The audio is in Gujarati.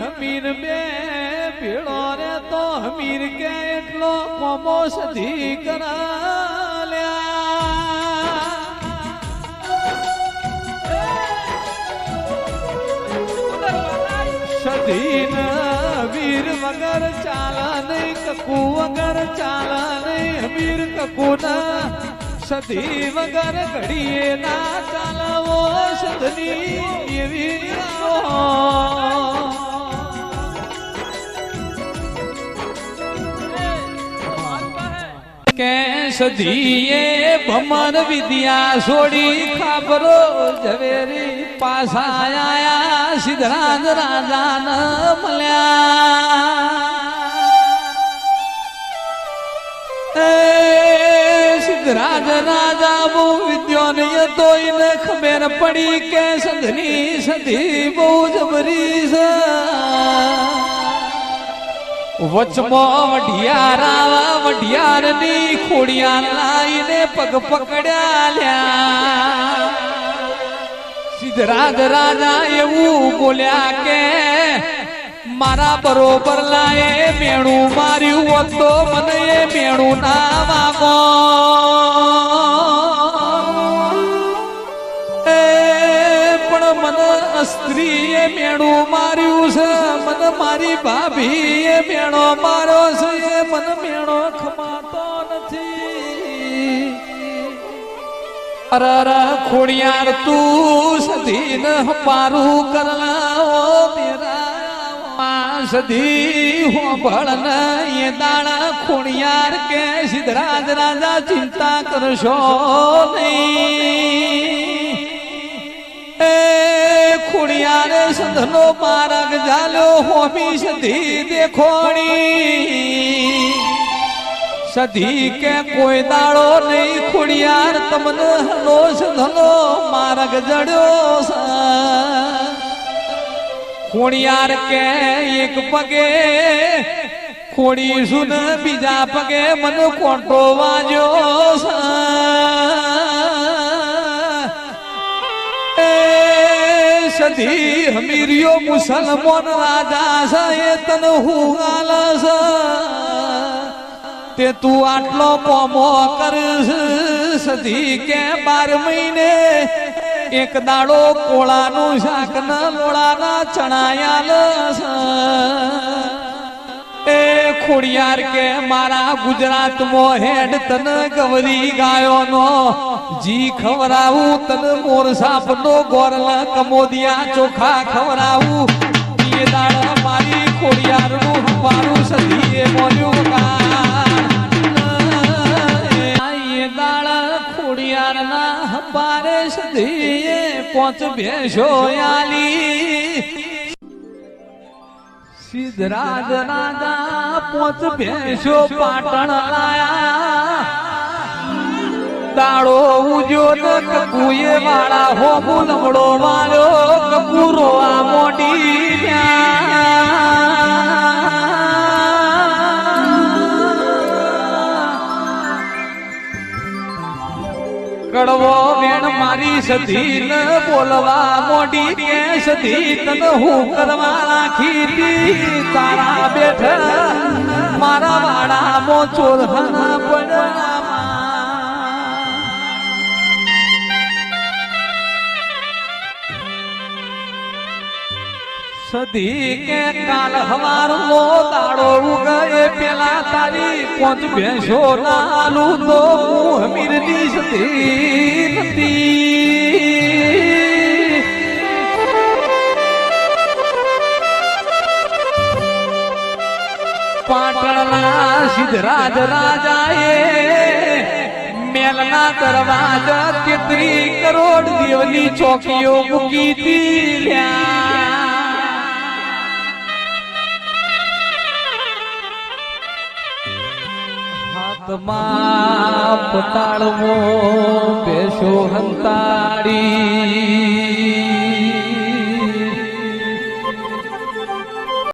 હમીર બે પીળો રે તો હમીર કે એટલો કોમો સધી કરાલ્યા. સધીન વીર વગર ચાલા નહીં, કકુ વગર ચાલા નહીં, હમીર કકુ ના સધી વગર ઘડીએ ના ચાલવો સધની એવી કે સધીએ ભમર વિદ્યા છોડી ખાબરો ઝવેરી પાસા આયા સિદ્ધરાજ રાજા ન મળ્યા સિદ્ધરાજ રાજા બહુ વિદ્યો નહીં તો એને ખબર પડી કે સંધની સધી બહુ જબરી છે. વચમાં વઢિયાર આવા ખોડિયા લાઈને પગ પકડ્યા લ્યા. સિદ્ધરાજ રાજા એવું બોલ્યા કે, મારા બરોબર લાએ મેણું માર્યું હોત તો મને મેણું ના વાગો મારી ભાભીએ મેણો મારો છે એ મને મેણો ખમાતો નથી. અરર ખોડિયાર, તું સધી ન પારું કરલાઓ તેરા સધી હો ન એ દાણા ખોડિયાર કે સિદ્ધરાજ રાજા ચિંતા કરશો નહીં. એ ખુડિયારે સંધનો માર્ગ જાલો હોમી સધી દેખોણી. સધી કે કોઈ દાડો નહીં ખુડિયાર તમને હનો સંધનો માર્ગ જડ્યો ખોડિયાર કે એક પગે ખોડી સુન બીજા પગે, મને કોંટો વાજ્યો છે. સધી હમીરિયો મુસલમાન રાજા છે એ તન હું આલસ તે તું આટલો પોમો કરશ સધી કે બાર મહિને એક દાડો કોળાનું શાક ના લોળાના ચણાયા એ ખોડિયાર કે મારા ગુજરાતમાં હેડ તન ગવરી ગાયોનો. જી ખવરાવું તન મોર સાપનો ગોરલા કમોદિયા ચોખા ખવરાવું. એ દાળ મારી ખોડિયારનું હંપારું સધીએ મોલ્યું કા એ ખોડિયાર ના હંપારે સધીએ પોચ ભેંસો આલી સિદ્ધરાજ રાજા પોચ ભેંસો પાટણ લાયા. દાડો ઉજો ને કકુએ વાળા હો લમડો વાળો કપૂરો આ મોટી કડવો મારી સધી ન બોલવા મોડી કે સધી તન હું કરવા રાખી તી તારા બેઠ મારા વાડા મો ચોર હના પડ્યા સધી કે કાલ હવાર નો દાડો ઉગે પેલા તારી પોંચ ભેંસો નાલું તો હું હમીરની સધી નથી સિદ્ધરાજ રાજાએ મેલના દરવાજા તેત્રી કરોડ દેવની ચોકીઓ મૂકી હતી હાથમાં પતાળવો